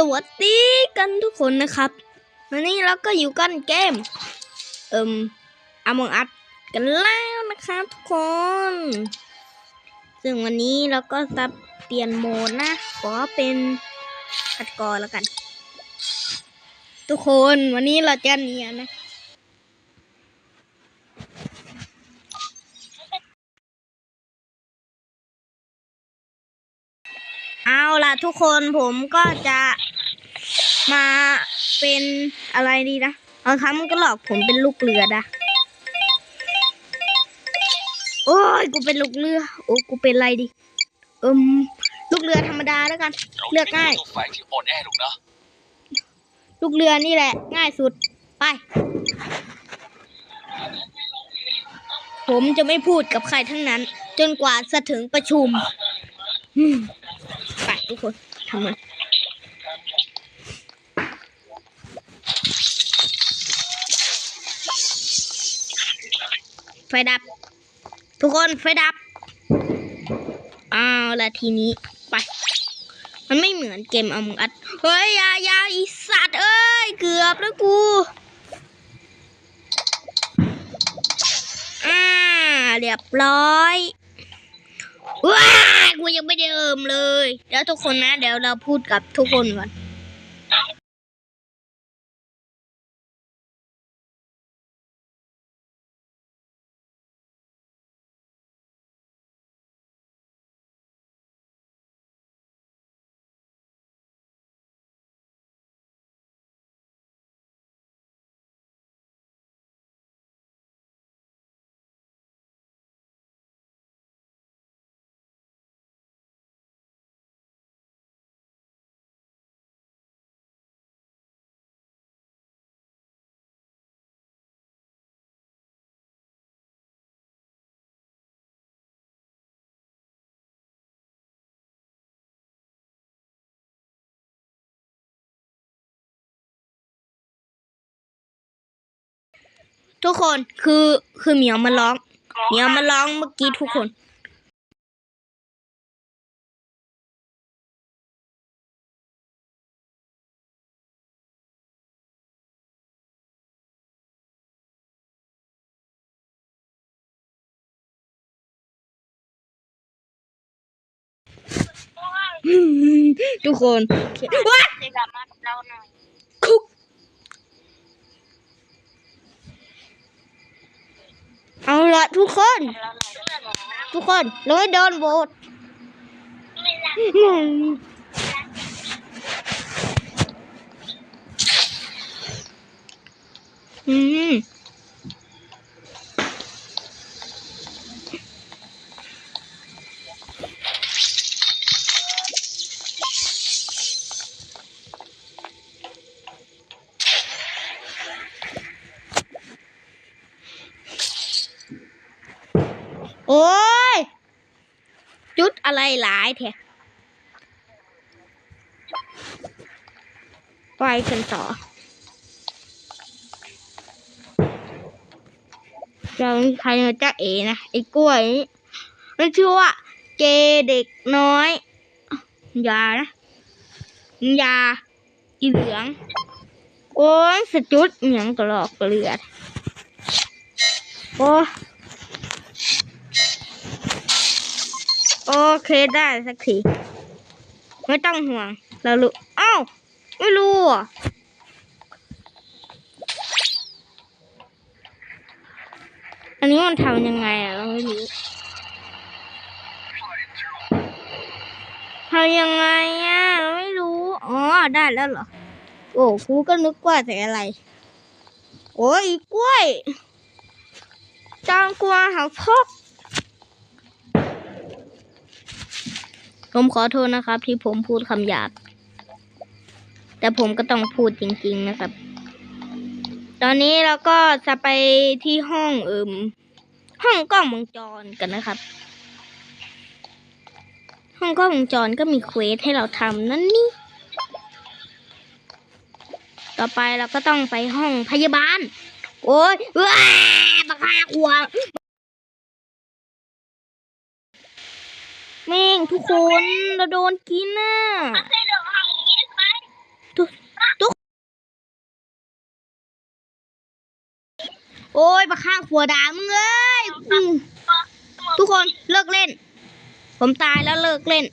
สวัสดีกันทุกคนนะครับ วันนี้เราก็อยู่กันเกม เอิมอมองอัดกันแล้วนะครับทุกคน ซึ่งวันนี้เราก็จะเปลี่ยนโหมดนะ ขอเป็นอัดกอแล้วกัน ทุกคนวันนี้เราจะเนียนนะเอาล่ะทุกคนผมก็จะ มาเป็นอะไรดีนะบางครั้งมันก็หลอกผมเป็นลูกเรือนะโอ้ยกูเป็นลูกเรือ โอ้กูเป็นอะไรดีเอิมลูกเรือธรรมดาแล้วกัน เลือกง่ายตัวไฟที่อ่อนแอลงนะลูกเรือนี่แหละ ง่ายสุดไป ผมจะไม่พูดกับใครทั้งนั้น จนกว่าจะถึงประชุมอืมไปทุกคนทำมัน ไฟดับ ทุกคนไฟดับเอาวละทีนี้ไป มันไม่เหมือนเกมอมอัดเฮ้ยยายาอีสัตว์เอ้ยเกือบแล้วกูอ่าเรียบร้อยว้ากูยังไม่ได้เอิมเลยเดี๋ยวทุกคนนะ เดี๋ยวเราพูดกับทุกคนก่อน ทุกคนคือคือเหมียวมันร้องเหมียวมันร้องเมื่อกี้ทุกคน ทุกคนว้า เดี๋ยวกลับมากับเราหน่อย คุก เอาละทุกคน ทุกคนเราไม่โดนโหวตไม่รักอืม โอ้ย จุดอะไรหลายแท้ไปกันต่อ เราใครมาจ้าเอนะไอ้กล้วยนี่มันชื่อว่าเกเด็กน้อย ยานะ ยา อีเหลือง โอ้ยสจุดเหมียงตลอกเลือด โอ้โอ เคได้สักที ไม่ต้องห่วง เรารู้เอ้าไม่รู้อะอันนี้มันทำยังไงอะ เราไม่รู้ทำยังไงอะ เราไม่รู้ อ๋อ ได้แล้วเหรอ โอ้ครูก็นึกว่าแต่อะไร โอ้ยอีกล้วยจางกลัวหาพก ผมขอโทษนะครับ ที่ผมพูดคำหยาบ แต่ผมก็ต้องพูดจริง ๆ นะครับ ตอนนี้เราก็จะไปที่ห้องเอิมห้องกล้องวงจรกันนะครับ ห้องกล้องวงจรก็มีเควสให้เราทำนั่นนี่ ต่อไปเราก็ต้องไปห้องพยาบาล โอ้ยว้าบักฮาขว ทุกคนเราโดนกินน่ะทุกกโอ้ยมาข้างขัวด่ามึงเอ้ยทุกคนเลิกเล่น ผมตายแล้วเลิกเล่น